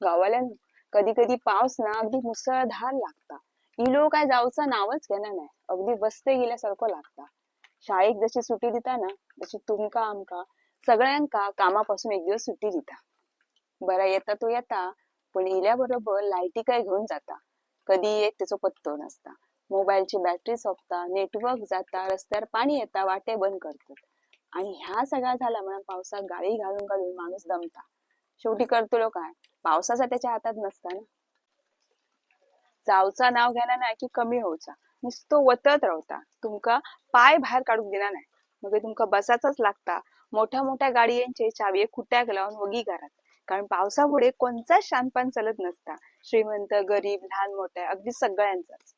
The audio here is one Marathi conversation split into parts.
गावाल्यानं कधी कधी पाऊस ना अगदी मुसळधार लागता. इलो काय जाऊचं नावच घेणं नाही. अगदी बसते गेल्यासारखं लागता. शाळेक जशी सुट्टी दिता ना तशी तुमका आमका सगळ्यांका कामापासून एक दिवस सुट्टी दिता. बरा येता तो येता पण इल्याबरोबर लायटी काय घेऊन जाता. कधी येत त्याचा पत्तो नसता. मोबाईलची बॅटरी सोपता नेटवर्क जाता रस्त्यावर पाणी येता वाटे बंद करतात. आणि ह्या सगळ्या झाला म्हणून पावसात गाळी घालून घालून माणूस दमता. शेवटी करतो काय? पावसाचा त्याच्या हातात नसता ना. जावचा नाव घेणार नाही की कमी होऊचा. नुसतो वतत रावता तुमका पाय बाहेर काढूक दिना नाही. मग तुमका बसाचाच लागता. मोठ्या मोठ्या गाडयांचे चावी खुट्याक लावून वगी घरात. कारण पावसामुळे कोणचाच शानपान चालत नसता. श्रीमंत गरीब लहान मोठ्या अगदी सगळ्यांचाच.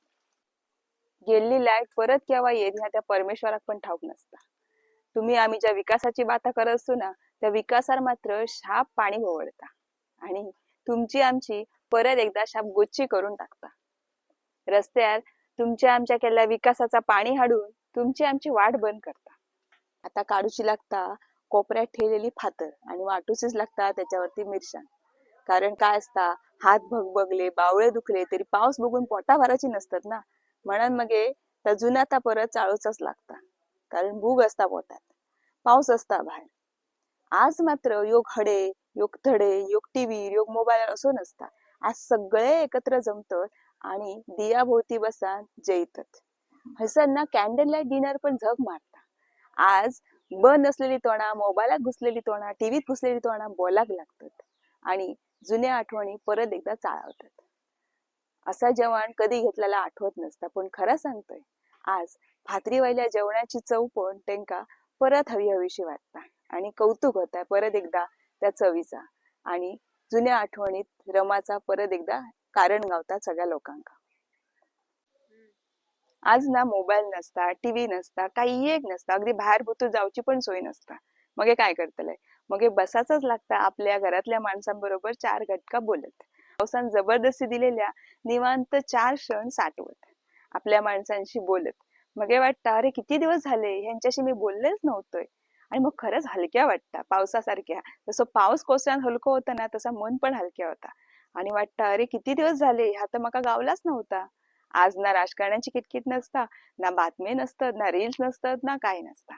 गेलेली लाइट परत केव्हा येत ह्या त्या परमेश्वराक पण ठाऊक नसता. तुम्ही आम्ही ज्या विकासाची बाता करत असतो ना त्या विकासार मात्र शाप पाणी ओवळता. आणि तुमची आमची परत एकदा शाप गोच्ची करून टाकता. रस्त्यार तुमच्या आमच्या केल्या विकासाचा पाणी हाडून तुमची आमची वाट बंद करता. आता काढूची लागता कोपऱ्यात ठेवलेली फातर आणि वाटूचीच लागता त्याच्यावरती मिरशांग कारण काय असता हात भगभगले बावळे दुखले तरी पाऊस बघून पोटा भराची नसतात ना. म्हणून मगे त्या जुन्या परत चाळूचाच लागता. कारण भूक असता पोटात. पाऊस असता बाहेर. आज मात्र योग हडे योग थडे योग टीव्ही योग मोबाईल असो नसता आज सगळे एकत्र जमतात आणि दिया भोवती बसान जैतत. हसांना कॅन्डल लाइट डिनर पण झग मारता. आज बंद असलेली तोंडा मोबाईलात घुसलेली तोंडा टीव्हीत घुसलेली तोंडा बोलाक लागतात. आणि जुन्या आठवणी परत एकदा चाळवतात. असा जेवण कधी घेतलेला आठवत नसता पण खरं सांगतोय आज भातरीवायल्या जेवणाची चव पण त्यांका परत हवी हवीशी वाटता. आणि कौतुक होता परत एकदा त्या चवीचा. आणि जुन्या आठवणीत रमाचा परत एकदा कारण गावता सगळ्या लोकांका. आज ना मोबाईल नसता टीव्ही नसता काही एक नसता. अगदी बाहेर भोतू जाऊची पण सोय नसता. मग काय करतलंय? मग हे बसाचच लागता. आपल्या घरातल्या माणसांबरोबर चार घटका बोलत. पावसान जबरदस्ती दिलेल्या निवांत चार क्षण साठवत. आपल्या माणसांशी बोलत. मग हे वाटतं अरे किती दिवस झाले? ह्यांच्याशी मी बोललेच नव्हतोय. आणि मग खरंच हलक्या वाटता पावसासारख्या. जसं पाऊस कोसळ्यान हलकं होतं ना तसा मन पण हलक्या होता. आणि वाटतं अरे किती दिवस झाले? ह्या तर मका गावलाच नव्हता. आज ना राजकारण्याची किटकिट नसता ना बातमी नसतात ना रील्स नसतात ना काय नसता.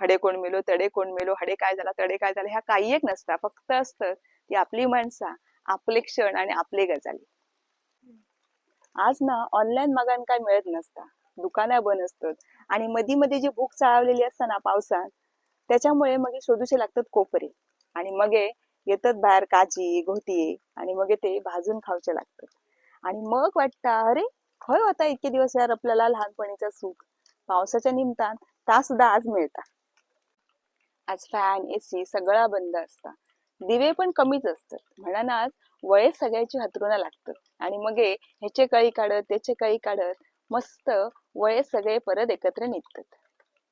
हडे कोण मेलो तडे कोण मेलो हडे काय झाला तडे काय झाला ह्या काही एक नसता. फक्त असतं ती आपली माणसा आपले क्षण आणि आपले गजाली. आज ना ऑनलाईन मागान काय मिळत नसता. दुकानं बंद असतात. आणि मधी मध्ये जी भूक चाळवलेली असता ना पावसात त्याच्यामुळे मग शोधूचे लागतात कोपरे. आणि मग येतात बाहेर काजी घोटी आणि मग ते भाजून खाऊचे लागतात. आणि मग वाटतं अरे खय होता इतके दिवस यार आपल्याला लहानपणीचा सुख. पावसाच्या निमतान ता सुद्धा आज मिळता. आज फॅन एसी सगळा बंद असता. दिवे पण कमीच असतात. म्हणा आज वळे सगळ्याची हतरुणा लागतात. आणि मग ह्याचे कळी काढत त्याचे कळी काढत मस्त वळे सगळे परत एकत्र निघतात.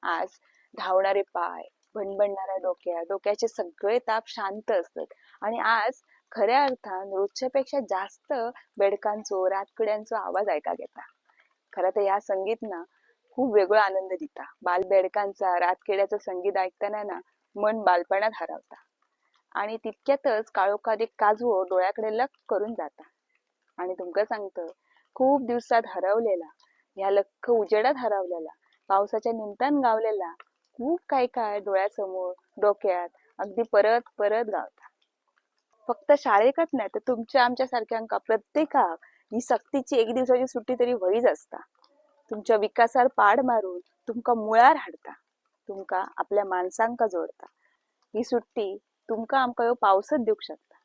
आज धावणारे पाय भणभणणाऱ्या डोक्या डोक्याचे सगळे ताप शांत असतात. आणि आज खऱ्या अर्थान रोजच्या पेक्षा जास्त बेडकांचो रातकड्यांचो आवाज ऐका घेता. खरं तर ह्या संगीत ना खूप वेगळा आनंद दिता. बाल बेडकांचा रातकिड्याचं संगीत ऐकताना ना मन बालपणात हरवता. आणि तितक्यातच काळोखादी एक काजवो डोळ्याकडे लक करून जाता. आणि तुमका सांगतं खूप दिवसात हरवलेला ह्या लख उजेडात हरवलेला पावसाच्या निमतान गावलेला खूप काय काय डोळ्यासमोर डोक्यात. अगदी परत परत गावता. फक्त शाळेकच नाही तर तुमच्या आमच्या सारख्यांका प्रत्येकाक ही सक्तीची एक दिवसाची सुट्टी तरी व्हईच असता. तुमच्या विकासावर पाड मारून तुमका मुळार हाडता. तुमका आपल्या माणसांका जोडता. ही सुट्टी तुमका आमका ह्यो पावसच देऊ शकता.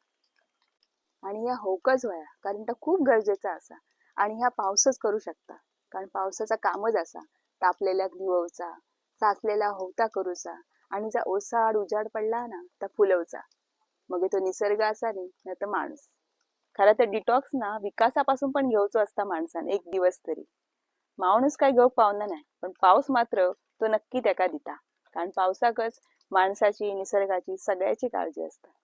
आणि ह्या होकच व्हाया कारण तो खूप गरजेचा असा. आणि ह्या पावसच करू शकता. कारण पावसाचा कामच असा. तापलेल्या दिवचा साचलेला होता करूचा आणि जा ओसाड उजाड पडला ना तर फुलवचा मग तो निसर्ग असा नाही तर माणूस. खरं तर डिटॉक्स ना विकासापासून पण घेऊचो असता माणसान एक दिवस तरी. माणूस काय घेऊक पावना नाही पण पाऊस मात्र तो नक्की त्याका दिता. कारण पावसाकच माणसाची निसर्गाची सगळ्याची काळजी असते.